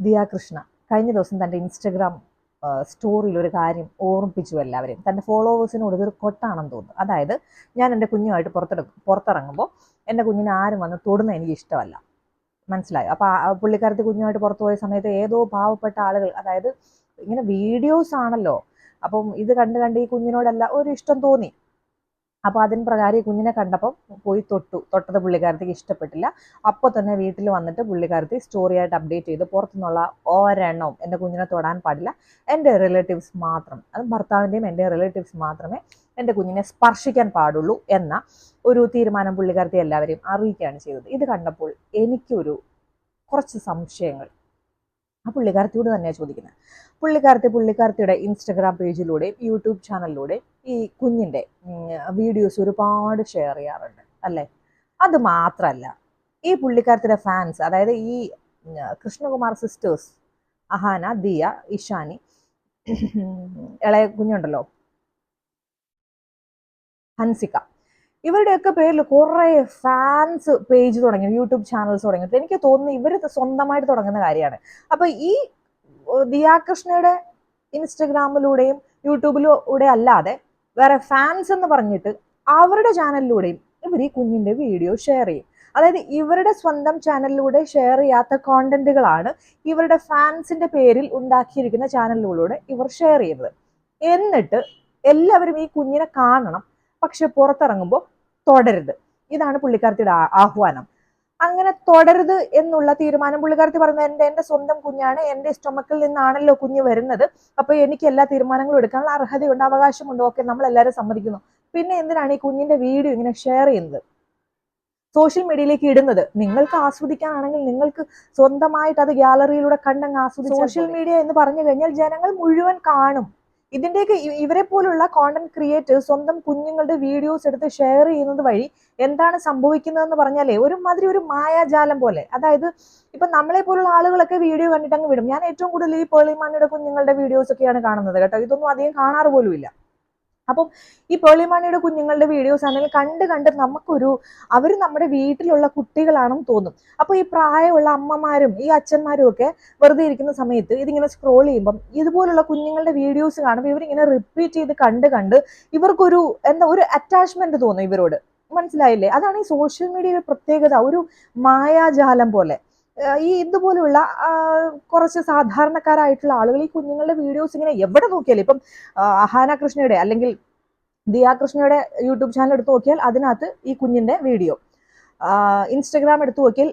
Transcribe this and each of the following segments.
ദിയ കൃഷ്ണ കഴിഞ്ഞ ദിവസം തന്റെ ഇൻസ്റ്റഗ്രാം സ്റ്റോറിയിൽ ഒരു കാര്യം ഓർമ്മിപ്പിച്ചു എല്ലാവരെയും. തന്റെ ഫോളോവേഴ്സിനോട് ഇതൊരു കൊട്ടാണെന്ന് തോന്നുന്നു. അതായത് ഞാൻ എന്റെ കുഞ്ഞുമായിട്ട് പുറത്തെടുക്കും പുറത്തിറങ്ങുമ്പോൾ എന്റെ കുഞ്ഞിനെ ആരും വന്ന് തൊടുന്ന എനിക്ക് ഇഷ്ടമല്ല. മനസ്സിലായോ? അപ്പോൾ പുള്ളിക്കാരത്തി കുഞ്ഞുമായിട്ട് പുറത്തു പോയ സമയത്ത് ഏതോ പാവപ്പെട്ട ആളുകൾ അതായത് ഇങ്ങനെ വീഡിയോസ് ആണല്ലോ അപ്പം ഇത് കണ്ട് കണ്ട് ഈ കുഞ്ഞിനോടല്ല ഒരു ഇഷ്ടം തോന്നി. അപ്പോൾ അതിന് പ്രകാരം ഈ കുഞ്ഞിനെ കണ്ടപ്പം പോയി തൊട്ടു. തൊട്ടത് പുള്ളിക്കാരത്തേക്ക് ഇഷ്ടപ്പെട്ടില്ല. അപ്പോൾ തന്നെ വീട്ടിൽ വന്നിട്ട് പുള്ളിക്കാരത്തി സ്റ്റോറിയായിട്ട് അപ്ഡേറ്റ് ചെയ്ത്. പുറത്തുനിന്നുള്ള ഒരെണ്ണവും എന്റെ കുഞ്ഞിനെ തൊടാൻ പാടില്ല. എന്റെ റിലേറ്റീവ്സ് മാത്രം അത് ഭർത്താവിന്റെയും എന്റെ റിലേറ്റീവ്സ് മാത്രമേ എന്റെ കുഞ്ഞിനെ സ്പർശിക്കാൻ പാടുള്ളൂ എന്ന ഒരു തീരുമാനം പുള്ളിക്കാരത്തി എല്ലാവരെയും അറിയിക്കുകയാണ് ചെയ്തത്. ഇത് കണ്ടപ്പോൾ എനിക്കൊരു കുറച്ച് സംശയങ്ങൾ. ആ പുള്ളിക്കാരത്തിയോട് തന്നെയാണ് ചോദിക്കുന്നത് പുള്ളിക്കാരത്തി പുള്ളിക്കാരത്തിയുടെ ഇൻസ്റ്റഗ്രാം പേജിലൂടെയും യൂട്യൂബ് ചാനലിലൂടെയും ഈ കുഞ്ഞിന്റെ വീഡിയോസ് ഒരുപാട് ഷെയർ ചെയ്യാറുണ്ട് അല്ലേ? അത് മാത്രമല്ല ഈ പുള്ളിക്കാരത്തിയുടെ ഫാൻസ് അതായത് ഈ കൃഷ്ണകുമാർ സിസ്റ്റേഴ്സ് അഹാന ദിയ ഇഷാനി ഇളയ കുഞ്ഞുണ്ടല്ലോ? ഹൻസിക. ഇവരുടെയൊക്കെ പേരിൽ കുറേ ഫാൻസ് പേജ് തുടങ്ങി യൂട്യൂബ് ചാനൽസ് തുടങ്ങി എനിക്ക് തോന്നുന്നു ഇവർ സ്വന്തമായിട്ട് തുടങ്ങുന്ന കാര്യമാണ്. അപ്പൊ ഈ ദിയാകൃഷ്ണയുടെ ഇൻസ്റ്റഗ്രാമിലൂടെയും യൂട്യൂബിലൂടെ അല്ലാതെ വേറെ ഫാൻസ് എന്ന് പറഞ്ഞിട്ട് അവരുടെ ചാനലിലൂടെയും ഇവർ ഈ കുഞ്ഞിന്റെ വീഡിയോ ഷെയർ ചെയ്യും. അതായത് ഇവരുടെ സ്വന്തം ചാനലിലൂടെ ഷെയർ ചെയ്യാത്ത കോണ്ടന്റുകളാണ് ഇവരുടെ ഫാൻസിന്റെ പേരിൽ ഉണ്ടാക്കിയിരിക്കുന്ന ചാനലിലൂടെ ഇവർ ഷെയർ ചെയ്യുന്നത്. എന്നിട്ട് എല്ലാവരും ഈ കുഞ്ഞിനെ കാണണം. പക്ഷെ പുറത്തിറങ്ങുമ്പോൾ തുടരുത്. ഇതാണ് പുള്ളിക്കാരത്തിയുടെ ആഹ്വാനം. അങ്ങനെ തുടരുത് എന്നുള്ള തീരുമാനം പുള്ളിക്കാരത്തി പറഞ്ഞത് എന്റെ എന്റെ സ്വന്തം കുഞ്ഞാണ് എന്റെ സ്റ്റൊമക്കിൽ നിന്നാണല്ലോ കുഞ്ഞ് വരുന്നത്. അപ്പൊ എനിക്ക് എല്ലാ തീരുമാനങ്ങളും എടുക്കാനുള്ള അർഹതയുണ്ട് അവകാശമുണ്ട്. ഓക്കെ നമ്മൾ എല്ലാവരും സമ്മതിക്കുന്നു. പിന്നെ എന്തിനാണ് ഈ കുഞ്ഞിന്റെ വീഡിയോ ഇങ്ങനെ ഷെയർ ചെയ്യുന്നത്? സോഷ്യൽ മീഡിയയിലേക്ക് ഇടുന്നത്. നിങ്ങൾക്ക് ആസ്വദിക്കാനാണെങ്കിൽ നിങ്ങൾക്ക് സ്വന്തമായിട്ട് അത് ഗ്യാലറിയിലൂടെ കണ്ടങ്ങ് ആസ്വദിച്ച് സോഷ്യൽ മീഡിയ എന്ന് പറഞ്ഞു കഴിഞ്ഞാൽ ജനങ്ങൾ മുഴുവൻ കാണും. ഇതിന്റെയൊക്കെ ഇവരെ പോലുള്ള കോണ്ടന്റ് ക്രിയേറ്റേഴ്സ് സ്വന്തം കുഞ്ഞുങ്ങളുടെ വീഡിയോസ് എടുത്ത് ഷെയർ ചെയ്യുന്നത് വഴി എന്താണ് സംഭവിക്കുന്നതെന്ന് പറഞ്ഞാലേ ഒരു മാതിരി ഒരു മായാജാലം പോലെ. അതായത് ഇപ്പൊ നമ്മളെ പോലുള്ള ആളുകളൊക്കെ വീഡിയോ കണ്ടിട്ട് അങ്ങ് വിടും. ഞാൻ ഏറ്റവും കൂടുതൽ ഈ പേളിമാണിയുടെ കുഞ്ഞുങ്ങളുടെ വീഡിയോസ് ഒക്കെയാണ് കാണുന്നത് കേട്ടോ. ഇതൊന്നും അധികം കാണാറ് പോലും ഇല്ല അപ്പം ഈ പേളിമാണിയുടെ കുഞ്ഞുങ്ങളുടെ വീഡിയോസ് ആണെങ്കിൽ കണ്ട് കണ്ട് നമുക്കൊരു അവർ നമ്മുടെ വീട്ടിലുള്ള കുട്ടികളാണെന്ന് തോന്നും. അപ്പോൾ ഈ പ്രായമുള്ള അമ്മമാരും ഈ അച്ഛന്മാരും ഒക്കെ വെറുതെ ഇരിക്കുന്ന സമയത്ത് ഇതിങ്ങനെ സ്ക്രോൾ ചെയ്യുമ്പം ഇതുപോലുള്ള കുഞ്ഞുങ്ങളുടെ വീഡിയോസ് കാണുമ്പോൾ ഇവരിങ്ങനെ റിപ്പീറ്റ് ചെയ്ത് കണ്ട് കണ്ട് ഇവർക്കൊരു എന്താ ഒരു അറ്റാച്ച്മെന്റ് തോന്നും ഇവരോട്. മനസ്സിലായില്ലേ? അതാണ് ഈ സോഷ്യൽ മീഡിയയുടെ പ്രത്യേകത. ഒരു മായാജാലം പോലെ. ഈ ഇതുപോലുള്ള കുറച്ച് സാധാരണക്കാരായിട്ടുള്ള ആളുകൾ ഈ കുഞ്ഞുങ്ങളുടെ വീഡിയോസ് ഇങ്ങനെ എവിടെ നോക്കിയാലും ഇപ്പം അഹാന കൃഷ്ണയുടെ അല്ലെങ്കിൽ ദിയാ കൃഷ്ണയുടെ യൂട്യൂബ് ചാനൽ എടുത്തു നോക്കിയാൽ അതിനകത്ത് ഈ കുഞ്ഞിന്റെ വീഡിയോ. ഇൻസ്റ്റഗ്രാം എടുത്തു നോക്കിയാൽ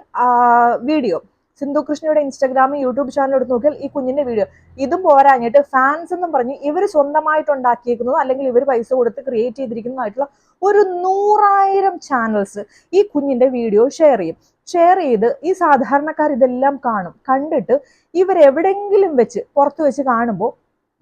വീഡിയോ. സിന്ധു കൃഷ്ണയുടെ ഇൻസ്റ്റഗ്രാം യൂട്യൂബ് ചാനൽ എടുത്ത് നോക്കിയാൽ ഈ കുഞ്ഞിന്റെ വീഡിയോ. ഇതും പോരാഞ്ഞിട്ട് ഫാൻസ് എന്നും പറഞ്ഞ് ഇവർ സ്വന്തമായിട്ട് ഉണ്ടാക്കിയിരിക്കുന്നതോ അല്ലെങ്കിൽ ഇവർ പൈസ കൊടുത്ത് ക്രിയേറ്റ് ചെയ്തിരിക്കുന്നതായിട്ടുള്ള ഒരു നൂറായിരം ചാനൽസ് ഈ കുഞ്ഞിന്റെ വീഡിയോ ഷെയർ ചെയ്യും. ഷെയർ ചെയ്ത് ഈ സാധാരണക്കാർ ഇതെല്ലാം കാണും. കണ്ടിട്ട് ഇവരെവിടെങ്കിലും വെച്ച് പുറത്ത് വെച്ച് കാണുമ്പോൾ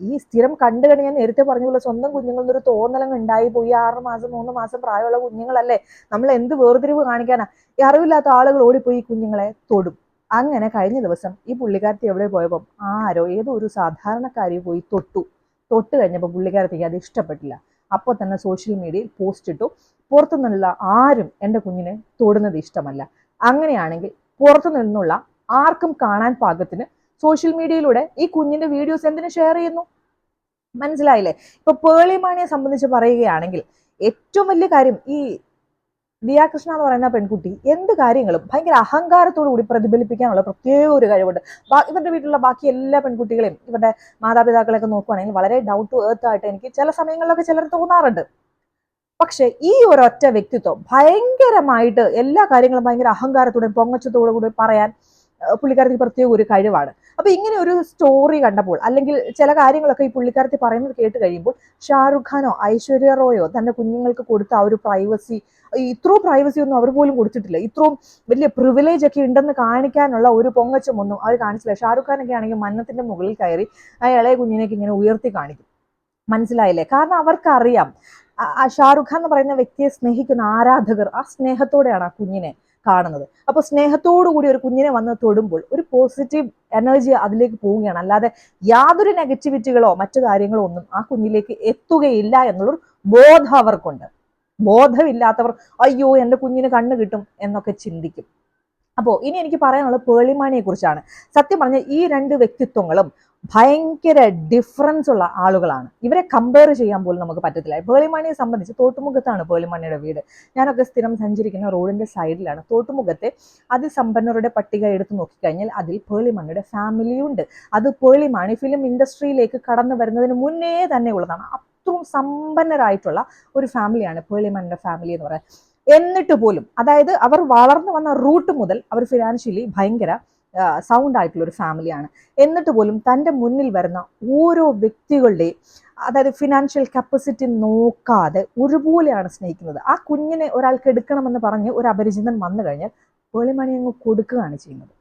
ഈ സ്ഥിരം കണ്ടു കഴിഞ്ഞ് ഞാൻ നേരത്തെ പറഞ്ഞ പോലെ സ്വന്തം കുഞ്ഞുങ്ങളിൽ ഒരു തോന്നലങ്ങ് ഉണ്ടായി പോയി. ആറ് മാസം മൂന്ന് മാസം പ്രായമുള്ള കുഞ്ഞുങ്ങളല്ലേ? നമ്മൾ എന്ത് വേർതിരിവ് കാണിക്കാനാ? ഈ അറിവില്ലാത്ത ആളുകൾ ഓടിപ്പോയി ഈ കുഞ്ഞുങ്ങളെ തൊടും. അങ്ങനെ കഴിഞ്ഞ ദിവസം ഈ പുള്ളിക്കാരത്തി എവിടെ പോയപ്പോൾ ആരോ ഏതോ ഒരു സാധാരണക്കാരി പോയി തൊട്ടു. തൊട്ട് കഴിഞ്ഞപ്പോൾ പുള്ളിക്കാരത്തിക്ക് അത് ഇഷ്ടപ്പെട്ടില്ല. അപ്പോൾ തന്നെ സോഷ്യൽ മീഡിയയിൽ പോസ്റ്റ് ഇട്ടു. പുറത്തുനിന്നുള്ള ആരും എന്റെ കുഞ്ഞിനെ തൊടുന്നത് ഇഷ്ടമല്ല. അങ്ങനെയാണെങ്കിൽ പുറത്തു നിന്നുള്ള ആർക്കും കാണാൻ പാകത്തിന് സോഷ്യൽ മീഡിയയിലൂടെ ഈ കുഞ്ഞിന്റെ വീഡിയോസ് എന്തിനു ഷെയർ ചെയ്യുന്നു? മനസ്സിലായില്ലേ? ഇപ്പൊ പേളിമാണിയെ സംബന്ധിച്ച് പറയുകയാണെങ്കിൽ ഏറ്റവും വലിയ കാര്യം ഈ ദിയാകൃഷ്ണ എന്ന് പറയുന്ന പെൺകുട്ടി എന്ത് കാര്യങ്ങളും ഭയങ്കര അഹങ്കാരത്തോടു കൂടി പ്രതിഫലിപ്പിക്കാനുള്ള പ്രത്യേക ഒരു കഴിവുണ്ട്. ഇവരുടെ വീട്ടിലുള്ള ബാക്കി എല്ലാ പെൺകുട്ടികളെയും ഇവരുടെ മാതാപിതാക്കളെയൊക്കെ നോക്കുവാണെങ്കിൽ വളരെ ഡൗട്ട് ടു എർത്ത് ആയിട്ട് എനിക്ക് ചില സമയങ്ങളിലൊക്കെ ചിലർ തോന്നാറുണ്ട്. പക്ഷെ ഈ ഒരൊറ്റ വ്യക്തിത്വം ഭയങ്കരമായിട്ട് എല്ലാ കാര്യങ്ങളും ഭയങ്കര അഹങ്കാരത്തോടെ പൊങ്ങച്ചത്തോടു കൂടി പറയാൻ ഏഹ് പുള്ളിക്കാരത്തിക്ക് പ്രത്യേക ഒരു കഴിവാണ്. അപ്പൊ ഇങ്ങനെ ഒരു സ്റ്റോറി കണ്ടപ്പോൾ അല്ലെങ്കിൽ ചില കാര്യങ്ങളൊക്കെ ഈ പുള്ളിക്കാരത്തി പറയുന്നത് കേട്ട് കഴിയുമ്പോൾ ഷാറുഖ് ഖാനോ ഐശ്വര്യ റോയോ തന്റെ കുഞ്ഞുങ്ങൾക്ക് കൊടുത്ത ആ ഒരു പ്രൈവസി ഇത്രയും പ്രൈവസി ഒന്നും അവർ പോലും കൊടുത്തിട്ടില്ല. ഇത്രയും വലിയ പ്രിവിലേജ് ഒക്കെ ഉണ്ടെന്ന് കാണിക്കാനുള്ള ഒരു പൊങ്ങച്ചം ഒന്നും അവർ കാണിച്ചില്ല. ഷാറുഖ് ഖാനൊക്കെ ആണെങ്കിൽ മന്നത്തിന്റെ മുകളിൽ കയറി ആ ഇളയ കുഞ്ഞിനെയൊക്കെ ഇങ്ങനെ ഉയർത്തി കാണിക്കും. മനസ്സിലായില്ലേ? കാരണം അവർക്കറിയാം ഷാറുഖ് ഖാൻ എന്ന് പറയുന്ന വ്യക്തിയെ സ്നേഹിക്കുന്ന ആരാധകർ ആ സ്നേഹത്തോടെയാണ് ആ കുഞ്ഞിനെ കാണുന്നത്. അപ്പൊ സ്നേഹത്തോടു കൂടി ഒരു കുഞ്ഞിനെ വന്ന് തൊടുമ്പോൾ ഒരു പോസിറ്റീവ് എനർജി അതിലേക്ക് പോവുകയാണ്. അല്ലാതെ യാതൊരു നെഗറ്റിവിറ്റികളോ മറ്റു കാര്യങ്ങളോ ഒന്നും ആ കുഞ്ഞിലേക്ക് എത്തുകയില്ല എന്നുള്ളൊരു ബോധം അവർക്കുണ്ട്. ബോധമില്ലാത്തവർ അയ്യോ എന്റെ കുഞ്ഞിന് കണ്ണ് കിട്ടും എന്നൊക്കെ ചിന്തിക്കും. അപ്പോൾ ഇനി എനിക്ക് പറയാനുള്ളത് പേളിമാണിയെ കുറിച്ചാണ് സത്യം പറഞ്ഞ ഈ രണ്ട് വ്യക്തിത്വങ്ങളും ഭയങ്കര ഡിഫറൻസ് ഉള്ള ആളുകളാണ്. ഇവരെ കമ്പയർ ചെയ്യാൻ പോലും നമുക്ക് പറ്റത്തില്ല. പേളിമണിയെ സംബന്ധിച്ച് തോട്ടുമുഖത്താണ് പേളിമണിയുടെ വീട്. ഞാനൊക്കെ സ്ഥിരം സഞ്ചരിക്കുന്ന റോഡിന്റെ സൈഡിലാണ് തോട്ടുമുഖത്തെ അതിസമ്പന്നരുടെ പട്ടിക എടുത്ത് നോക്കിക്കഴിഞ്ഞാൽ അതിൽ പേളിമണിയുടെ ഫാമിലിയുണ്ട് അത് പേളിമാണി ഫിലിം ഇൻഡസ്ട്രിയിലേക്ക് കടന്നു വരുന്നതിന് മുന്നേ തന്നെ ഉള്ളതാണ്. അത്രയും സമ്പന്നരായിട്ടുള്ള ഒരു ഫാമിലിയാണ് പേളിമണിയുടെ ഫാമിലി എന്ന് പറയുന്നത്. എന്നിട്ട് പോലും അതായത് അവർ വളർന്നു വന്ന റൂട്ട് മുതൽ അവർ ഫിനാൻഷ്യലി ഭയങ്കര സൗണ്ട് ആയിട്ടുള്ള ഒരു ഫാമിലിയാണ് എന്നിട്ട് പോലും തന്റെ മുന്നിൽ വരുന്ന ഓരോ വ്യക്തികളുടെയും അതായത് ഫിനാൻഷ്യൽ കപ്പാസിറ്റി നോക്കാതെ ഒരുപോലെയാണ് സ്നേഹിക്കുന്നത്. ആ കുഞ്ഞിനെ ഒരാൾക്ക് എടുക്കണമെന്ന് പറഞ്ഞ് ഒരു അപരിചിതൻ വന്നു കഴിഞ്ഞാൽ വെളിമണി അങ്ങ് കൊടുക്കുകയാണ് ചെയ്യുന്നത്.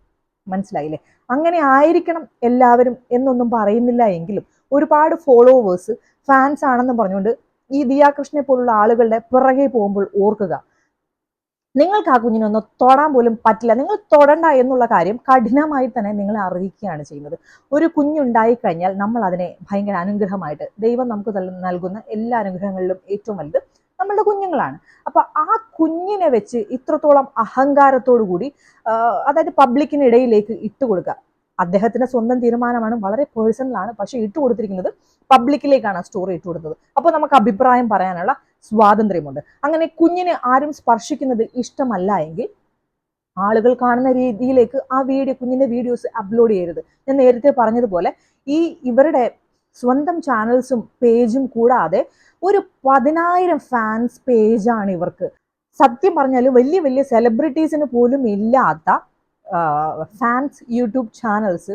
മനസ്സിലായില്ലേ? അങ്ങനെ ആയിരിക്കണം എല്ലാവരും എന്നൊന്നും പറയുന്നില്ല എങ്കിലും ഒരുപാട് ഫോളോവേഴ്സ് ഫാൻസ് ആണെന്ന് പറഞ്ഞുകൊണ്ട് ഈ ദിയാകൃഷ്ണനെ പോലുള്ള ആളുകളുടെ പിറകെ പോകുമ്പോൾ ഓർക്കുക നിങ്ങൾക്ക് ആ കുഞ്ഞിനെ ഒന്ന് തൊടാൻ പോലും പറ്റില്ല. നിങ്ങൾ തൊടണ്ട എന്നുള്ള കാര്യം കഠിനമായി തന്നെ നിങ്ങളെ അറിയിക്കുകയാണ് ചെയ്യുന്നത്. ഒരു കുഞ്ഞുണ്ടായി കഴിഞ്ഞാൽ നമ്മൾ അതിനെ ഭയങ്കര അനുഗ്രഹമായിട്ട് ദൈവം നമുക്ക് നൽകുന്ന എല്ലാ അനുഗ്രഹങ്ങളിലും ഏറ്റവും വലുത് നമ്മളുടെ കുഞ്ഞുങ്ങളാണ്. അപ്പൊ ആ കുഞ്ഞിനെ വെച്ച് ഇത്രത്തോളം അഹങ്കാരത്തോടു കൂടി അതായത് പബ്ലിക്കിനിടയിലേക്ക് ഇട്ട് കൊടുക്കുക. അദ്ദേഹത്തിന്റെ സ്വന്തം തീരുമാനമാണ് വളരെ പേഴ്സണലാണ് പക്ഷെ ഇട്ട് കൊടുത്തിരിക്കുന്നത് പബ്ലിക്കിലേക്കാണ് സ്റ്റോറി ഇട്ട് കൊടുത്തത്. അപ്പോൾ നമുക്ക് അഭിപ്രായം പറയാനുള്ള സ്വാതന്ത്ര്യമുണ്ട്. അങ്ങനെ കുഞ്ഞിനെ ആരും സ്പർശിക്കുന്നത് ഇഷ്ടമല്ല എങ്കിൽ ആളുകൾ കാണുന്ന രീതിയിലേക്ക് ആ വീഡിയോ കുഞ്ഞിന്റെ വീഡിയോസ് അപ്ലോഡ് ചെയ്യരുത്. ഞാൻ നേരത്തെ പറഞ്ഞതുപോലെ ഈ ഇവരുടെ സ്വന്തം ചാനൽസും പേജും കൂടാതെ ഒരു പതിനായിരം ഫാൻസ് പേജാണ് ഇവർക്ക്. സത്യം പറഞ്ഞാൽ വലിയ വലിയ സെലിബ്രിറ്റീസിന് പോലും ഇല്ലാത്ത ഫാൻസ് യൂട്യൂബ് ചാനൽസ്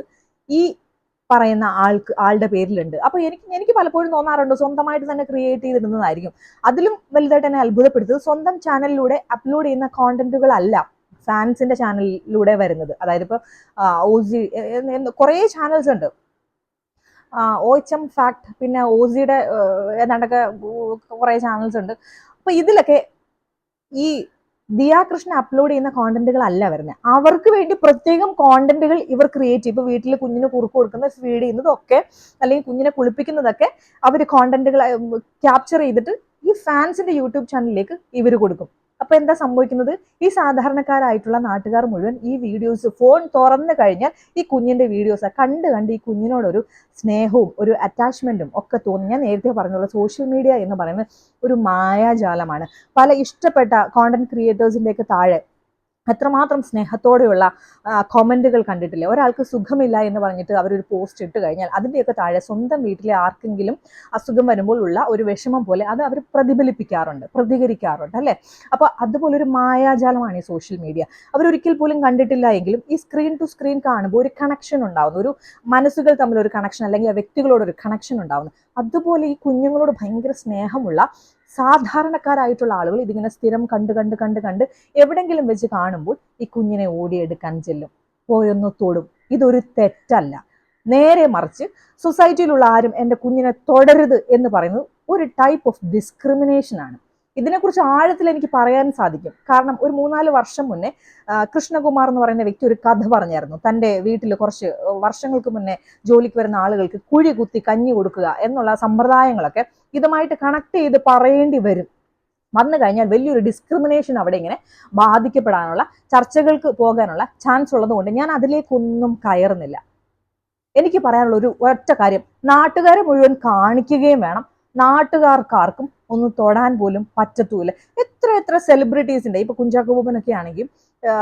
ഈ പറയുന്ന ആൾക്ക് ആളുടെ പേരിലുണ്ട്. അപ്പൊ എനിക്ക് എനിക്ക് പലപ്പോഴും തോന്നാറുണ്ട് സ്വന്തമായിട്ട് തന്നെ ക്രിയേറ്റ് ചെയ്തിടുന്നതായിരിക്കും. അതിലും വലുതായിട്ട് എന്നെ അത്ഭുതപ്പെടുത്തത് സ്വന്തം ചാനലിലൂടെ അപ്ലോഡ് ചെയ്യുന്ന കോണ്ടന്റുകളല്ല ഫാൻസിന്റെ ചാനലിലൂടെ വരുന്നത്. അതായത് ഇപ്പൊ ഓസി കുറേ ചാനൽസ് ഉണ്ട്. ഒ എച്ച് എം ഫാക്ട് പിന്നെ ഓസിയുടെ ഏതാണ്ടൊക്കെ കുറേ ചാനൽസ് ഉണ്ട്. അപ്പൊ ഇതിലൊക്കെ ഈ ദിയാകൃഷ്ണ അപ്ലോഡ് ചെയ്യുന്ന കോണ്ടന്റുകളല്ല വരുന്നത് അവർക്ക് വേണ്ടി പ്രത്യേകം കോണ്ടന്റുകൾ ഇവർ ക്രിയേറ്റ് ചെയ്യും. ഇപ്പൊ വീട്ടിൽ കുഞ്ഞിന് കുറുക്ക് കൊടുക്കുന്ന ഫീഡ് ചെയ്യുന്നതൊക്കെ അല്ലെങ്കിൽ കുഞ്ഞിനെ കുളിപ്പിക്കുന്നതൊക്കെ അവർ കോണ്ടന്റുകൾ ക്യാപ്ചർ ചെയ്തിട്ട് ഈ ഫാൻസിന്റെ യൂട്യൂബ് ചാനലിലേക്ക് ഇവർ കൊടുക്കും. അപ്പൊ എന്താ സംഭവിക്കുന്നത്? ഈ സാധാരണക്കാരായിട്ടുള്ള നാട്ടുകാർ മുഴുവൻ ഈ വീഡിയോസ് ഫോൺ തുറന്നു കഴിഞ്ഞാൽ ഈ കുഞ്ഞിന്റെ വീഡിയോസ് കണ്ട് കണ്ട് ഈ കുഞ്ഞിനോടൊരു സ്നേഹവും ഒരു അറ്റാച്ച്മെന്റും ഒക്കെ തോന്നി. ഞാൻ നേരത്തെ പറഞ്ഞുള്ള സോഷ്യൽ മീഡിയ എന്ന് പറയുന്നത് ഒരു മായാജാലമാണ്. പല ഇഷ്ടപ്പെട്ട കോണ്ടന്റ് ക്രിയേറ്റേഴ്സിന്റെയൊക്കെ താഴെ എത്രമാത്രം സ്നേഹത്തോടെയുള്ള കോമന്റുകൾ കണ്ടിട്ടില്ലേ? ഒരാൾക്ക് സുഖമില്ല എന്ന് പറഞ്ഞിട്ട് അവരൊരു പോസ്റ്റ് ഇട്ട് കഴിഞ്ഞാൽ അതിന്റെയൊക്കെ താഴെ സ്വന്തം വീട്ടിലെ ആർക്കെങ്കിലും അസുഖം വരുമ്പോൾ ഉള്ള ഒരു വിഷമം പോലെ അത് അവർ പ്രതിഫലിപ്പിക്കാറുണ്ട് പ്രതികരിക്കാറുണ്ട് അല്ലേ? അപ്പോൾ അതുപോലെ ഒരു മായാജാലമാണ് ഈ സോഷ്യൽ മീഡിയ അവരൊരിക്കൽ പോലും കണ്ടിട്ടില്ല എങ്കിലും ഈ സ്ക്രീൻ ടു സ്ക്രീൻ കാണുമ്പോൾ ഒരു കണക്ഷൻ ഉണ്ടാവുന്നു. ഒരു മനസ്സുകൾ തമ്മിൽ ഒരു കണക്ഷൻ അല്ലെങ്കിൽ ആ വ്യക്തികളോടൊരു കണക്ഷൻ ഉണ്ടാവുന്നു. അതുപോലെ ഈ കുഞ്ഞുങ്ങളോട് ഭയങ്കര സ്നേഹമുള്ള സാധാരണക്കാരായിട്ടുള്ള ആളുകൾ ഇതിങ്ങനെ സ്ഥിരം കണ്ട് കണ്ട് കണ്ട് കണ്ട് എവിടെങ്കിലും വെച്ച് കാണുമ്പോൾ ഈ കുഞ്ഞിനെ ഓടിയെടുക്കാൻ ചെല്ലും. പോയൊന്ന് തൊടും. ഇതൊരു തെറ്റല്ല. നേരെ മറിച്ച് സൊസൈറ്റിയിലുള്ള ആരും എന്റെ കുഞ്ഞിനെ തൊടരുത് എന്ന് പറയുന്നത് ഒരു ടൈപ്പ് ഓഫ് ഡിസ്ക്രിമിനേഷൻ ആണ്. ഇതിനെക്കുറിച്ച് ആഴത്തിൽ എനിക്ക് പറയാൻ സാധിക്കും. കാരണം ഒരു മൂന്നാൽ വർഷം മുന്നേ കൃഷ്ണകുമാർ എന്ന് പറയുന്ന വ്യക്തി ഒരു കഥ പറഞ്ഞായിരുന്നു. തന്റെ വീട്ടിൽ കുറച്ച് വർഷങ്ങൾക്ക് മുന്നേ ജോലിക്ക് വരുന്ന ആളുകൾക്ക് കുഴി കുത്തി കഞ്ഞി കൊടുക്കുക എന്നുള്ള സമ്പ്രദായങ്ങളൊക്കെ ഇതുമായിട്ട് കണക്ട് ചെയ്ത് പറയേണ്ടി വരും. വന്നു കഴിഞ്ഞാൽ വലിയൊരു ഡിസ്ക്രിമിനേഷൻ അവിടെ ഇങ്ങനെ ബാധിക്കപ്പെടാനുള്ള ചർച്ചകൾക്ക് പോകാനുള്ള ചാൻസ് ഉള്ളതുകൊണ്ട് ഞാൻ അതിലേക്കൊന്നും കയറുന്നില്ല. എനിക്ക് പറയാനുള്ള ഒരു ഒറ്റ കാര്യം നാട്ടുകാരെ മുഴുവൻ കാണിക്കുകയും വേണം. നാട്ടുകാർക്കാർക്കും ഒന്ന് തൊടാൻ പോലും പറ്റത്തൂല എത്ര എത്ര സെലിബ്രിറ്റീസ് ഉണ്ട്. ഇപ്പൊ ബോബനൊക്കെ ആണെങ്കിൽ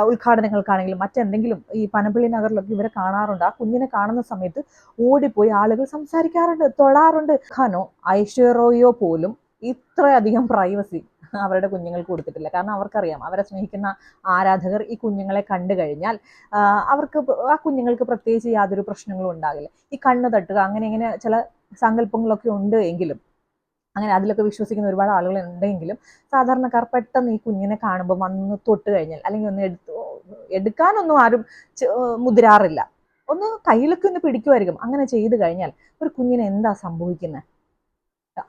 ഉദ്ഘാടനങ്ങൾക്കാണെങ്കിലും മറ്റെന്തെങ്കിലും ഈ പനമ്പള്ളി നഗറിലൊക്കെ ഇവരെ കാണാറുണ്ട്. ആ കുഞ്ഞിനെ കാണുന്ന സമയത്ത് ഓടിപ്പോയി ആളുകൾ സംസാരിക്കാറുണ്ട് തൊടാറുണ്ട്. ഖാനോ ഐശ്വര്യോ പോലും ഇത്രയധികം പ്രൈവസി അവരുടെ കുഞ്ഞുങ്ങൾക്ക് കൊടുത്തിട്ടില്ല. കാരണം അവർക്കറിയാം അവരെ സ്നേഹിക്കുന്ന ആരാധകർ ഈ കുഞ്ഞുങ്ങളെ കണ്ടു കഴിഞ്ഞാൽ അവർക്ക് ആ കുഞ്ഞുങ്ങൾക്ക് പ്രത്യേകിച്ച് യാതൊരു പ്രശ്നങ്ങളും ഉണ്ടാകില്ല. ഈ കണ്ണ് തട്ടുക അങ്ങനെ ഇങ്ങനെ ചില സങ്കല്പങ്ങളൊക്കെ ഉണ്ട് എങ്കിലും അങ്ങനെ അതിലൊക്കെ വിശ്വസിക്കുന്ന ഒരുപാട് ആളുകൾ ഉണ്ടെങ്കിലും സാധാരണക്കാർ പെട്ടെന്ന് ഈ കുഞ്ഞിനെ കാണുമ്പോൾ വന്ന് തൊട്ട് കഴിഞ്ഞാൽ അല്ലെങ്കിൽ ഒന്ന് എടുത്ത് എടുക്കാനൊന്നും ആരും മുതിരാറില്ല. ഒന്ന് കയ്യിലൊക്കെ ഒന്ന് പിടിക്കുമായിരിക്കും. അങ്ങനെ ചെയ്തു കഴിഞ്ഞാൽ ഒരു കുഞ്ഞിനെ എന്താ സംഭവിക്കുന്നത്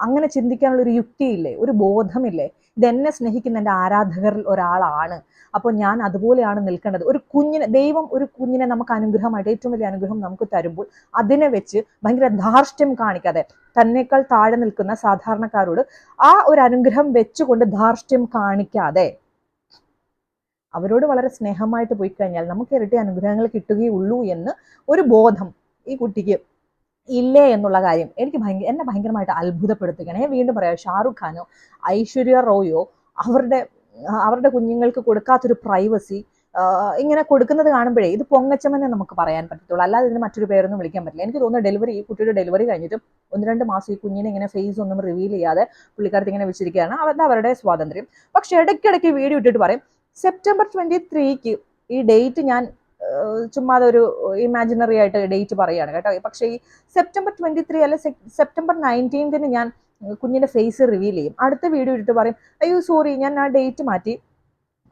അങ്ങനെ ചിന്തിക്കാനുള്ള ഒരു യുക്തിയില്ലേ ഒരു ബോധമില്ലേ? ഇതെന്നെ സ്നേഹിക്കുന്ന എന്റെ ആരാധകരിൽ ഒരാളാണ്. അപ്പോൾ ഞാൻ അതുപോലെയാണ് നിൽക്കേണ്ടത്. ഒരു കുഞ്ഞിനെ ദൈവം ഒരു കുഞ്ഞിനെ നമുക്ക് അനുഗ്രഹമായിട്ട് ഏറ്റവും വലിയ അനുഗ്രഹം നമുക്ക് തരുമ്പോൾ അതിനെ വെച്ച് ഭയങ്കര ധാർഷ്ട്യം കാണിക്കാതെ തന്നേക്കാൾ താഴെ നിൽക്കുന്ന സാധാരണക്കാരോട് ആ ഒരു അനുഗ്രഹം വെച്ചുകൊണ്ട് ധാർഷ്ട്യം കാണിക്കാതെ അവരോട് വളരെ സ്നേഹമായിട്ട് പോയി കഴിഞ്ഞാൽ നമുക്ക് ഇരട്ടി അനുഗ്രഹങ്ങൾ കിട്ടുകയുള്ളൂ എന്ന് ഒരു ബോധം ഈ കുട്ടിക്ക് ഇല്ലേ എന്നുള്ള കാര്യം എനിക്ക് ഭയങ്കര എന്നെ ഭയങ്കരമായിട്ട് അത്ഭുതപ്പെടുത്തുകയാണ്. ഞാൻ വീണ്ടും പറയാം ഷാറുഖ് ഖാനോ ഐശ്വര്യ റോയോ അവരുടെ അവരുടെ കുഞ്ഞുങ്ങൾക്ക് കൊടുക്കാത്തൊരു പ്രൈവസി ഇങ്ങനെ കൊടുക്കുന്നത് കാണുമ്പോഴേ ഇത് പൊങ്ങച്ചമെന്നേ നമുക്ക് പറയാൻ പറ്റത്തുള്ളൂ. അല്ലാതെ ഇതിന് മറ്റൊരു പേരൊന്നും വിളിക്കാൻ പറ്റില്ല. എനിക്ക് തോന്നുന്നു ഡെലിവറി ഈ കുട്ടിയുടെ ഡെലിവറി കഴിഞ്ഞിട്ടും ഒന്ന് രണ്ട് മാസം ഈ കുഞ്ഞിനെ ഇങ്ങനെ ഫേസ് ഒന്നും റിവീൽ ചെയ്യാതെ പുള്ളിക്കാരത്തി ഇങ്ങനെ വെച്ചിരിക്കുകയാണ്. അവരുടെ അവരുടെ സ്വാതന്ത്ര്യം. പക്ഷെ ഇടയ്ക്കിടയ്ക്ക് വീഡിയോ ഇട്ടിട്ട് പറയും സെപ്റ്റംബർ ട്വന്റി ത്രീക്ക് ഈ ഡേറ്റ് ഞാൻ ചുമ്മാതെ ഒരു ഇമാജിനറി ആയിട്ട് ഡേറ്റ് പറയുകയാണ് കേട്ടോ. പക്ഷേ ഈ സെപ്റ്റംബർ ട്വന്റി ത്രീ അല്ലെ സെപ്റ്റംബർ നയന്റീൻത്തിന് ഞാൻ കുഞ്ഞിന്റെ ഫേസ് റിവീൽ ചെയ്യും. അടുത്ത വീഡിയോ ഇട്ടിട്ട് പറയും അയ്യോ സോറി ഞാൻ ആ ഡേറ്റ് മാറ്റി.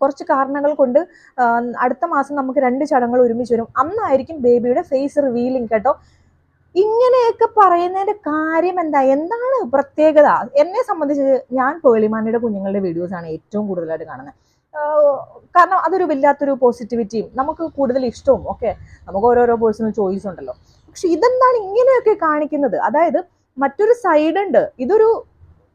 കുറച്ച് കാരണങ്ങൾ കൊണ്ട് അടുത്ത മാസം നമുക്ക് രണ്ട് ചടങ്ങുകൾ ഒരുമിച്ച് വരും. അന്നായിരിക്കും ബേബിയുടെ ഫേസ് റിവീലിംഗ് കേട്ടോ. ഇങ്ങനെയൊക്കെ പറയുന്നതിന്റെ കാര്യം എന്താ? എന്താണ് പ്രത്യേകത? എന്നെ സംബന്ധിച്ച് ഞാൻ പേളിമാനിയുടെ കുഞ്ഞുങ്ങളുടെ വീഡിയോസാണ് ഏറ്റവും കൂടുതലായിട്ട് കാണുന്നത്. കാരണം അതൊരു വല്ലാത്തൊരു പോസിറ്റിവിറ്റിയും നമുക്ക് കൂടുതൽ ഇഷ്ടവും ഒക്കെ നമുക്ക് ഓരോരോ പേഴ്സണൽ ചോയ്സ് ഉണ്ടല്ലോ. പക്ഷെ ഇതെന്താണ് ഇങ്ങനെയൊക്കെ കാണിക്കുന്നത്? അതായത് മറ്റൊരു സൈഡ് ഉണ്ട്. ഇതൊരു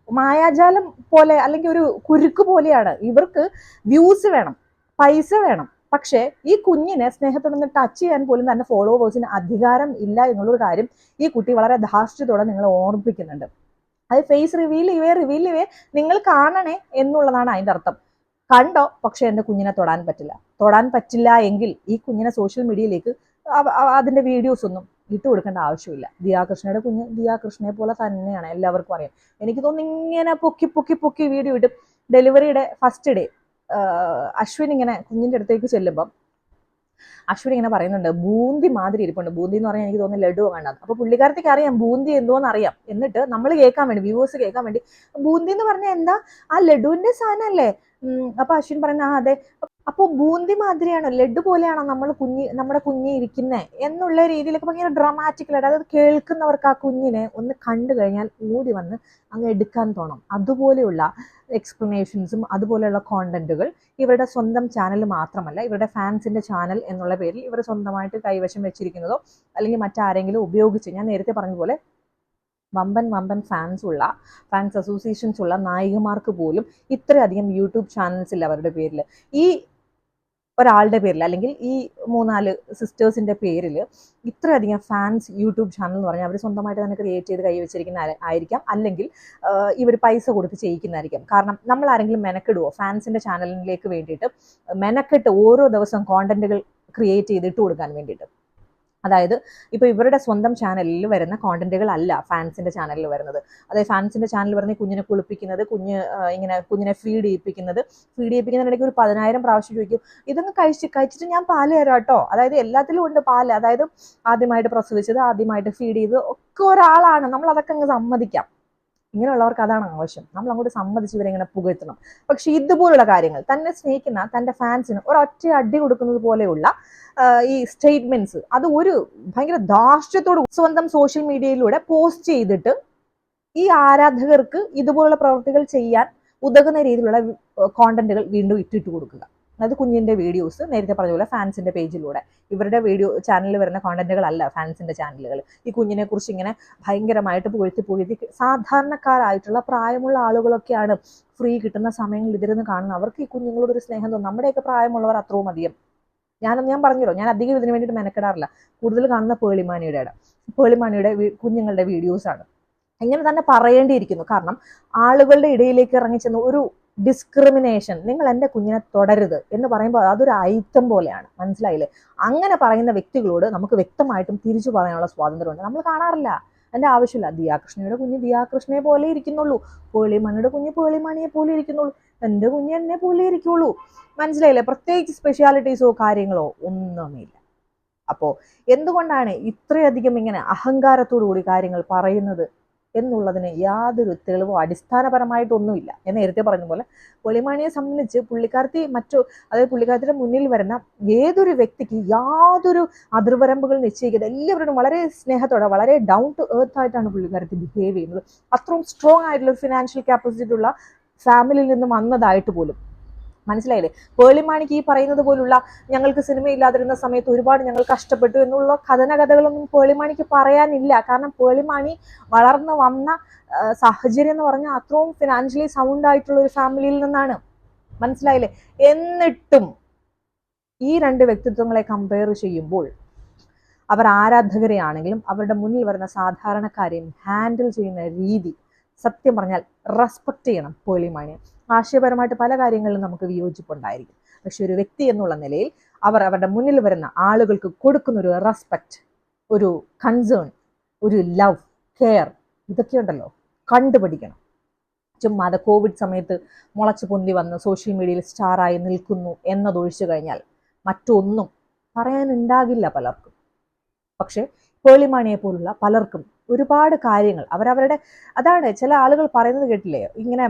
മായാജാലം പോലെ അല്ലെങ്കിൽ ഒരു കുരുക്ക് പോലെയാണ്. ഇവർക്ക് വ്യൂസ് വേണം പൈസ വേണം. പക്ഷേ ഈ കുഞ്ഞിനെ സ്നേഹത്തോടൊന്ന് ടച്ച് ചെയ്യാൻ പോലും തന്നെ ഫോളോവേഴ്സിന് അധികാരം ഇല്ല എന്നുള്ളൊരു കാര്യം ഈ കുട്ടി വളരെ ധാർഷ്ട്യത്തോടെ നിങ്ങളെ ഓർമ്മിപ്പിക്കുന്നുണ്ട്. അത് ഫേസ് റിവീൽ ചെയ്യേ റിവീൽ ചെയ്യേ നിങ്ങൾ കാണണേ എന്നുള്ളതാണ് അതിന്റെ അർത്ഥം. കണ്ടോ? പക്ഷെ എന്റെ കുഞ്ഞിനെ തൊടാൻ പറ്റില്ല. തൊടാൻ പറ്റില്ല എങ്കിൽ ഈ കുഞ്ഞിനെ സോഷ്യൽ മീഡിയയിലേക്ക് അതിന്റെ വീഡിയോസ് ഒന്നും ഇട്ട് കൊടുക്കേണ്ട ആവശ്യമില്ല. ദിയാകൃഷ്ണയുടെ കുഞ്ഞ് ദിയാകൃഷ്ണയെ പോലെ തന്നെയാണ് എല്ലാവർക്കും അറിയാം. എനിക്ക് തോന്നുന്നു ഇങ്ങനെ പൊക്കി പൊക്കി പൊക്കി വീഡിയോ ഇട്ട് ഡെലിവറിയുടെ ഫസ്റ്റ് ഡേ അശ്വിൻ ഇങ്ങനെ കുഞ്ഞിന്റെ അടുത്തേക്ക് ചെല്ലുമ്പം അശ്വിൻ ഇങ്ങനെ പറയുന്നുണ്ട് ബൂന്തി മാതിരി ഇരിപ്പുണ്ട്. ബൂന്തി എന്ന് പറഞ്ഞാൽ എനിക്ക് തോന്നുന്നു ലഡു വേണ്ട അപ്പൊ പുള്ളിക്കാരത്തേക്ക് അറിയാം ബൂന്തി എന്തോന്ന് അറിയാം. എന്നിട്ട് നമ്മൾ കേൾക്കാൻ വേണ്ടി വ്യൂവേഴ്സ് കേൾക്കാൻ വേണ്ടി ബൂന്തി എന്ന് പറഞ്ഞാൽ എന്താ? ആ ലഡുവിന്റെ സാധനമല്ലേ? അപ്പൊ അശ്വിൻ പറയുന്ന ആ അതെ. അപ്പൊ ബൂന്തി മാതിരിയാണോ? ലഡു പോലെയാണോ നമ്മൾ കുഞ്ഞി നമ്മുടെ കുഞ്ഞി ഇരിക്കുന്നത് എന്നുള്ള രീതിയിലൊക്കെ ഭയങ്കര ഡ്രാമാറ്റിക്കലായിട്ട് അതായത് കേൾക്കുന്നവർക്ക് ആ കുഞ്ഞിനെ ഒന്ന് കണ്ടു കഴിഞ്ഞാൽ ഓടി വന്ന് അങ്ങ് എടുക്കാൻ തോന്നും അതുപോലെയുള്ള എക്സ്പ്ലനേഷൻസും അതുപോലെയുള്ള കോണ്ടന്റുകൾ ഇവരുടെ സ്വന്തം ചാനൽ മാത്രമല്ല ഇവരുടെ ഫാൻസിന്റെ ചാനൽ എന്നുള്ള പേരിൽ ഇവർ സ്വന്തമായിട്ട് കൈവശം വെച്ചിരിക്കുന്നതോ അല്ലെങ്കിൽ മറ്റാരെങ്കിലും ഉപയോഗിച്ച് ഞാൻ നേരത്തെ പറഞ്ഞ പോലെ വമ്പൻ വമ്പൻ ഫാൻസ് ഉള്ള ഫാൻസ് അസോസിയേഷൻസ് ഉള്ള നായികമാർക്ക് പോലും ഇത്രയധികം യൂട്യൂബ് ചാനൽസ് ഇല്ല അവരുടെ പേരിൽ. ഈ ഒരാളുടെ പേരിൽ അല്ലെങ്കിൽ ഈ മൂന്നാൽ സിസ്റ്റേഴ്സിന്റെ പേരിൽ ഇത്രയധികം ഫാൻസ് യൂട്യൂബ് ചാനൽ എന്ന് പറഞ്ഞാൽ അവർ സ്വന്തമായിട്ട് തന്നെ ക്രിയേറ്റ് ചെയ്ത് കൈവച്ചിരിക്കുന്ന ആയിരിക്കാം. അല്ലെങ്കിൽ ഇവർ പൈസ കൊടുത്ത് ചെയ്യിക്കുന്നതായിരിക്കും. കാരണം നമ്മൾ ആരെങ്കിലും മെനക്കെടുവോ? ഫാൻസിന്റെ ചാനലിലേക്ക് വേണ്ടിയിട്ട് മെനക്കെട്ട് ഓരോ ദിവസം കോണ്ടന്റുകൾ ക്രിയേറ്റ് ചെയ്തിട്ട് കൊടുക്കാൻ വേണ്ടിയിട്ട്. അതായത് ഇപ്പോൾ ഇവരുടെ സ്വന്തം ചാനലിൽ വരുന്ന കോണ്ടന്റുകൾ അല്ല ഫാൻസിന്റെ ചാനലിൽ വരുന്നത്. അതായത് ഫാൻസിന്റെ ചാനൽ പറഞ്ഞ് കുഞ്ഞിനെ കുളിപ്പിക്കുന്നത് കുഞ്ഞ് ഇങ്ങനെ കുഞ്ഞിനെ ഫീഡ് ചെയ്യിപ്പിക്കുന്നത് ഫീഡ് ചെയ്യിപ്പിക്കുന്നതിനിടയ്ക്ക് ഒരു പതിനായിരം പ്രാവശ്യം ചോദിക്കും ഇതൊന്ന് കഴിച്ച് കഴിച്ചിട്ട് ഞാൻ പാൽ തരാം കേട്ടോ. അതായത് എല്ലാത്തിലും ഉണ്ട് പാൽ. അതായത് ആദ്യമായിട്ട് പ്രസവിച്ചത് ആദ്യമായിട്ട് ഫീഡ് ചെയ്ത് ഒക്കെ ഒരാളാണ്. നമ്മൾ അതൊക്കെ അങ്ങ് സമ്മതിക്കാം. ഇങ്ങനെയുള്ളവർക്ക് അതാണ് ആവശ്യം. നമ്മൾ അങ്ങോട്ട് സമ്മതിച്ച് ഇവരെ ഇങ്ങനെ പുകഴ്ത്തണം. പക്ഷെ ഇതുപോലുള്ള കാര്യങ്ങൾ തന്നെ സ്നേഹിക്കുന്ന തന്റെ ഫാൻസിന് ഒരൊറ്റ അടി കൊടുക്കുന്നത് പോലെയുള്ള ഈ സ്റ്റേറ്റ്മെന്റ്സ് അത് ഒരു ഭയങ്കര ധാർഷ്ട്യത്തോട് സ്വന്തം സോഷ്യൽ മീഡിയയിലൂടെ പോസ്റ്റ് ചെയ്തിട്ട് ഈ ആരാധകർക്ക് ഇതുപോലുള്ള പ്രവൃത്തികൾ ചെയ്യാൻ ഉതകുന്ന രീതിയിലുള്ള കോണ്ടന്റുകൾ വീണ്ടും ഇട്ടിട്ട് കൊടുക്കുക. അതായത് കുഞ്ഞിന്റെ വീഡിയോസ് നേരത്തെ പറഞ്ഞ പോലെ ഫാൻസിന്റെ പേജിലൂടെ ഇവരുടെ വീഡിയോ ചാനലിൽ വരുന്ന കോണ്ടന്റുകളല്ല ഫാൻസിന്റെ ചാനലുകൾ ഈ കുഞ്ഞിനെ കുറിച്ച് ഇങ്ങനെ ഭയങ്കരമായിട്ട് പുകഴ്ത്തി പുകഴ്ത്തി സാധാരണക്കാരായിട്ടുള്ള പ്രായമുള്ള ആളുകളൊക്കെയാണ് ഫ്രീ കിട്ടുന്ന സമയങ്ങളിൽ ഇതിരുന്ന് കാണുന്നത്. അവർക്ക് ഈ കുഞ്ഞുങ്ങളോട് ഒരു സ്നേഹം തോന്നും. നമ്മുടെയൊക്കെ പ്രായമുള്ളവർ അത്രയും അധികം. ഞാനത് ഞാൻ പറഞ്ഞല്ലോ ഞാൻ അധികം ഇതിന് വേണ്ടിയിട്ട് മെനക്കെടാറില്ല. കൂടുതൽ കാണുന്ന പേളിമാനിയുടെ പേളിമാനിയുടെ കുഞ്ഞുങ്ങളുടെ വീഡിയോസാണ് ഇങ്ങനെ തന്നെ പറയേണ്ടിയിരിക്കുന്നു. കാരണം ആളുകളുടെ ഇടയിലേക്ക് ഇറങ്ങിച്ചെന്ന് ഒരു ഡിസ്ക്രിമിനേഷൻ നിങ്ങൾ എന്റെ കുഞ്ഞിനെ തുടരുത് എന്ന് പറയുമ്പോൾ അതൊരു ഐറ്റം പോലെയാണ്. മനസ്സിലായില്ലേ? അങ്ങനെ പറയുന്ന വ്യക്തികളോട് നമുക്ക് വ്യക്തമായിട്ടും തിരിച്ചു പറയാനുള്ള സ്വാതന്ത്ര്യമുണ്ട്. നമ്മൾ കാണാറില്ല. എന്റെ ആവശ്യമില്ല. ദിയാകൃഷ്ണയുടെ കുഞ്ഞ് ദിയാകൃഷ്ണയെ പോലെ ഇരിക്കുന്നുള്ളൂ. പേളിമണിയുടെ കുഞ്ഞ് പേളിമണിയെ പോലെ ഇരിക്കുന്നുള്ളൂ. എന്റെ കുഞ്ഞ് എന്നെ പോലെ ഇരിക്കുള്ളൂ. മനസ്സിലായില്ലേ? പ്രത്യേകിച്ച് സ്പെഷ്യാലിറ്റീസോ കാര്യങ്ങളോ ഒന്നുമില്ല. അപ്പോൾ എന്തുകൊണ്ടാണ് ഇത്രയധികം ഇങ്ങനെ അഹങ്കാരത്തോടു കൂടി കാര്യങ്ങൾ പറയുന്നത്? എന്നുള്ളതിന് യാതൊരു തെളിവോ അടിസ്ഥാനപരമായിട്ടൊന്നുമില്ല. ഞാൻ നേരത്തെ പറഞ്ഞ പോലെ പൊളിമാണിയെ സംബന്ധിച്ച് പുള്ളിക്കാരത്തി മറ്റു അതായത് പുള്ളിക്കാർത്തിയുടെ മുന്നിൽ വരുന്ന ഏതൊരു വ്യക്തിക്ക് യാതൊരു അതിർവരമ്പുകൾ നിശ്ചയിക്കുന്നത് എല്ലാവരോടും വളരെ സ്നേഹത്തോടെ വളരെ ഡൗൺ ടു എർത്ത് ആയിട്ടാണ് പുള്ളിക്കാരത്തി ബിഹേവ് ചെയ്യുന്നത്. അത്രയും സ്ട്രോങ് ആയിട്ടുള്ള ഒരു ഫിനാൻഷ്യൽ കപ്പാസിറ്റി ഉള്ള ഫാമിലിയിൽ നിന്ന് വന്നതായിട്ട് പോലും മനസ്സിലായില്ലേ? പേളിമാണിക്ക് ഈ പറയുന്നത് പോലുള്ള ഞങ്ങൾക്ക് സിനിമ ഇല്ലാതിരുന്ന സമയത്ത് ഒരുപാട് ഞങ്ങൾ കഷ്ടപ്പെട്ടു എന്നുള്ള കഥന കഥകളൊന്നും പേളിമാണിക്ക് പറയാനില്ല. കാരണം പേളിമാണി വളർന്നു വന്ന സാഹചര്യം എന്ന് പറഞ്ഞാൽ അത്രയും ഫിനാൻഷ്യലി സൗണ്ട് ആയിട്ടുള്ള ഒരു ഫാമിലിയിൽ നിന്നാണ്. മനസ്സിലായില്ലേ? എന്നിട്ടും ഈ രണ്ട് വ്യക്തിത്വങ്ങളെ കമ്പയർ ചെയ്യുമ്പോൾ അവർ ആരാധകരെയാണെങ്കിലും അവരുടെ മുന്നിൽ വരുന്ന സാധാരണക്കാരെയും ഹാൻഡിൽ ചെയ്യുന്ന രീതി സത്യം പറഞ്ഞാൽ റെസ്പെക്ട് ചെയ്യണം പേളിമാണിയെ. ആശയപരമായിട്ട് പല കാര്യങ്ങളിലും നമുക്ക് വിയോജിപ്പുണ്ടായിരിക്കും. പക്ഷെ ഒരു വ്യക്തി എന്നുള്ള നിലയിൽ അവർ അവരുടെ മുന്നിൽ വരുന്ന ആളുകൾക്ക് കൊടുക്കുന്ന ഒരു റെസ്പെക്റ്റ് ഒരു കൺസേൺ ഒരു ലവ് കെയർ ഇതൊക്കെ ഉണ്ടല്ലോ. കണ്ടുപിടിക്കണം. അത് കോവിഡ് സമയത്ത് മുളച്ചു പൊന്തി വന്ന് സോഷ്യൽ മീഡിയയിൽ സ്റ്റാറായി നിൽക്കുന്നു എന്നതൊഴിച്ചു കഴിഞ്ഞാൽ മറ്റൊന്നും പറയാനുണ്ടാകില്ല പലർക്കും. പക്ഷേ പേളിമാണിയെ പോലുള്ള പലർക്കും ഒരുപാട് കാര്യങ്ങൾ അവരവരുടെ അതാണ് ചില ആളുകൾ പറയുന്നത് കേട്ടില്ലേ? ഇങ്ങനെ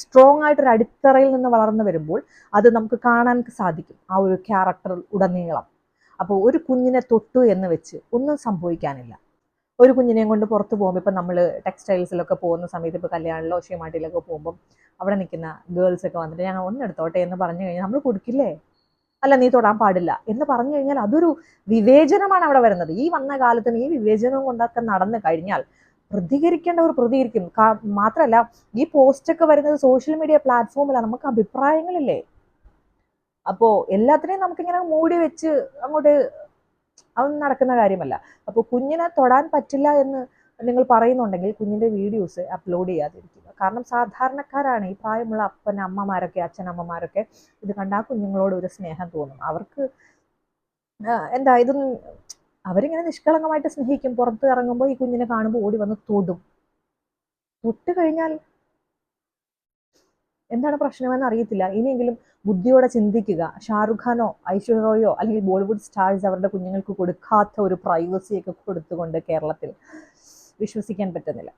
സ്ട്രോങ് ആയിട്ടൊരു അടിത്തറയിൽ നിന്ന് വളർന്നു വരുമ്പോൾ അത് നമുക്ക് കാണാൻ സാധിക്കും. ആ ഒരു ക്യാരക്ടർ ഉടനീളം. അപ്പോൾ ഒരു കുഞ്ഞിനെ തൊട്ടു എന്ന് വെച്ച് ഒന്നും സംഭവിക്കാനില്ല. ഒരു കുഞ്ഞിനെയും കൊണ്ട് പുറത്ത് പോകുമ്പോൾ ഇപ്പം നമ്മൾ ടെക്സ്റ്റൈൽസിലൊക്കെ പോകുന്ന സമയത്ത് ഇപ്പോൾ കല്യാണിലോ ഷീമാട്ടിയിലൊക്കെ പോകുമ്പം അവിടെ നിൽക്കുന്ന ഗേൾസൊക്കെ വന്നിട്ട് ഞങ്ങൾ ഒന്നെടുത്തോട്ടെ എന്ന് പറഞ്ഞു കഴിഞ്ഞാൽ നമ്മൾ കൊടുക്കില്ലേ? അല്ല നീ തൊടാൻ പാടില്ല എന്ന് പറഞ്ഞു കഴിഞ്ഞാൽ അതൊരു വിവേചനമാണ് അവിടെ വരുന്നത്. ഈ വന്ന കാലത്തും ഈ വിവേചനവും കൊണ്ടൊക്കെ നടന്നു കഴിഞ്ഞാൽ പ്രതികരിക്കേണ്ടവർ പ്രതികരിക്കും മാത്രമല്ല ഈ പോസ്റ്റൊക്കെ വരുന്നത് സോഷ്യൽ മീഡിയ പ്ലാറ്റ്ഫോമിലാണ് നമുക്ക് അഭിപ്രായങ്ങളില്ലേ? അപ്പോൾ എല്ലാത്തിനെയും നമുക്കിങ്ങനെ മൂടി വെച്ച് അങ്ങോട്ട് അതൊന്നും നടക്കുന്ന കാര്യമല്ല. അപ്പോൾ കുഞ്ഞിനെ തൊടാൻ പറ്റില്ല എന്ന് നിങ്ങൾ പറയുന്നുണ്ടെങ്കിൽ കുഞ്ഞിന്റെ വീഡിയോസ് അപ്ലോഡ് ചെയ്യാതിരിക്കുക. കാരണം സാധാരണക്കാരാണ് ഈ പ്രായമുള്ള അപ്പൻ അമ്മമാരൊക്കെ അച്ഛനമ്മമാരൊക്കെ ഇത് കണ്ട ആ കുഞ്ഞുങ്ങളോട് ഒരു സ്നേഹം തോന്നും. അവർക്ക് എന്താ ഇതൊന്നും അവരിങ്ങനെ നിഷ്കളങ്കമായിട്ട് സ്നേഹിക്കും. പുറത്ത് ഇറങ്ങുമ്പോൾ ഈ കുഞ്ഞിനെ കാണുമ്പോൾ ഓടി വന്ന് തൊടും. തൊട്ട് കഴിഞ്ഞാൽ എന്താണ് പ്രശ്നമെന്ന് അറിയത്തില്ല. ഇനിയെങ്കിലും ബുദ്ധിയോടെ ചിന്തിക്കുക. ഷാറുഖ് ഖാനോ ഐശ്വര്യ റോയോ അല്ലെങ്കിൽ ബോളിവുഡ് സ്റ്റാർസ് അവരുടെ കുഞ്ഞുങ്ങൾക്ക് കൊടുക്കാത്ത ഒരു പ്രൈവസിയൊക്കെ കൊടുത്തുകൊണ്ട് കേരളത്തിൽ വിശ്വസിക്കാൻ പറ്റുന്നില്ല.